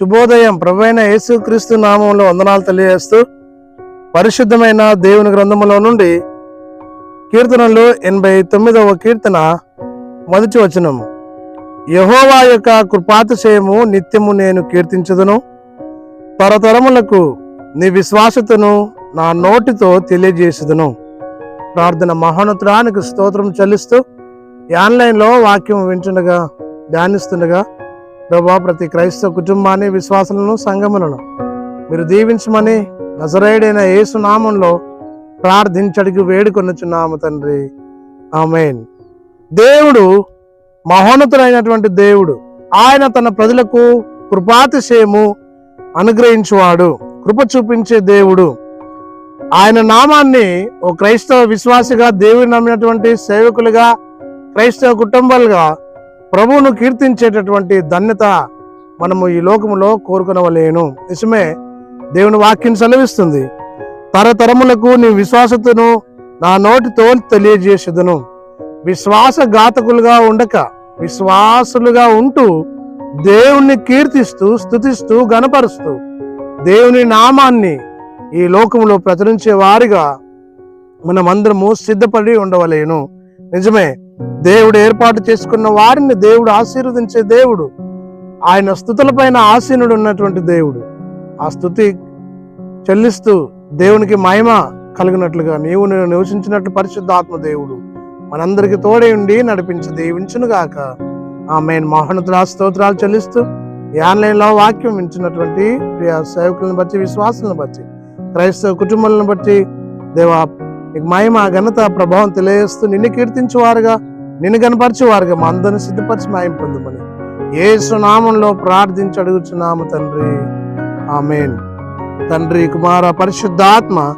శుభోదయం. ప్రభైన యేసుక్రీస్తు నామంలో వందనాలు తెలియజేస్తూ పరిశుద్ధమైన దేవుని గ్రంథములో నుండి కీర్తనలు ఎనభై తొమ్మిదవ కీర్తన మొదటి వచనం. యహోవా యొక్క కృపాతిశయము నిత్యము నేను కీర్తించదును. తరతరములకు నీ విశ్వాసతను నా నోటితో తెలియజేసేదును. ప్రార్థన మహోన్నతుడానికి స్తోత్రం చెల్లిస్తూ ఆన్లైన్లో వాక్యం వింటుండగా ధ్యానిస్తుండగా ప్రభా ప్రతి క్రైస్తవ కుటుంబాన్ని విశ్వాసాలను సంగములను మీరు దీవించమని నజరేడైన యేసు నామంలో ప్రార్థించడికి వేడుకొనుచున్నాము తండ్రి. ఆమెన్. దేవుడు మహోన్నతుడైనటువంటి దేవుడు. ఆయన తన ప్రజలకు కృపాతిశయము అనుగ్రహించువాడు కృప చూపించే దేవుడు. ఆయన నామాన్ని ఓ క్రైస్తవ విశ్వాసిగా దేవుని నమ్మినటువంటి సేవకులుగా క్రైస్తవ కుటుంబాలుగా ప్రభువును కీర్తించేటటువంటి ధన్యత మనము ఈ లోకములో కోరుకునవలేను. నిజమే దేవుని వాక్యం సెలవిస్తుంది. తరతరములకు నీ విశ్వాసతను నా నోటితో తెలియజేసేదను. విశ్వాసఘాతకులుగా ఉండక విశ్వాసులుగా ఉంటూ దేవుణ్ణి కీర్తిస్తూ స్థుతిస్తూ గనపరుస్తూ దేవుని నామాన్ని ఈ లోకములో ప్రచురించే వారిగా మనమందరము సిద్ధపడి ఉండవలేను. నిజమే దేవుడు ఏర్పాటు చేసుకున్న వారిని దేవుడు ఆశీర్వదించే దేవుడు. ఆయన స్థుతులపైన ఆసీనుడు ఉన్నటువంటి దేవుడు. ఆ స్థుతి చెల్లిస్తూ దేవునికి మహిమ కలిగినట్లుగా నీవు నేను నివసించినట్లు పరిశుద్ధాత్మ దేవుడు. మనందరికి తోడే ఉండి నడిపించి దీవించును గాక ఆమె మహోన్నతుల స్తోత్రాలు చెల్లిస్తూ ఈ ఆన్లైన్లో వాక్యం వింటున్నటువంటి ప్రియ సేవకులను బట్టి విశ్వాసులను బట్టి క్రైస్తవ కుటుంబాలను బట్టి దేవా నీకు మహిమ ఘనత ప్రభావం తెలియజేస్తూ నిన్ను కీర్తించేవారుగా నిన్ను కనపరిచేవారుగా మా అందరిని సిద్ధపరిచి మాయం పొందమని. యేసు ప్రార్థించి అడుగుచున్నాము తండ్రి. ఆమెన్. తండ్రి కుమార పరిశుద్ధాత్మ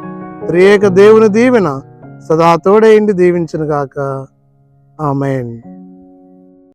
త్రియేక దేవుని దీవెన సదా తోడైండి దీవించును గాక ఆమెన్.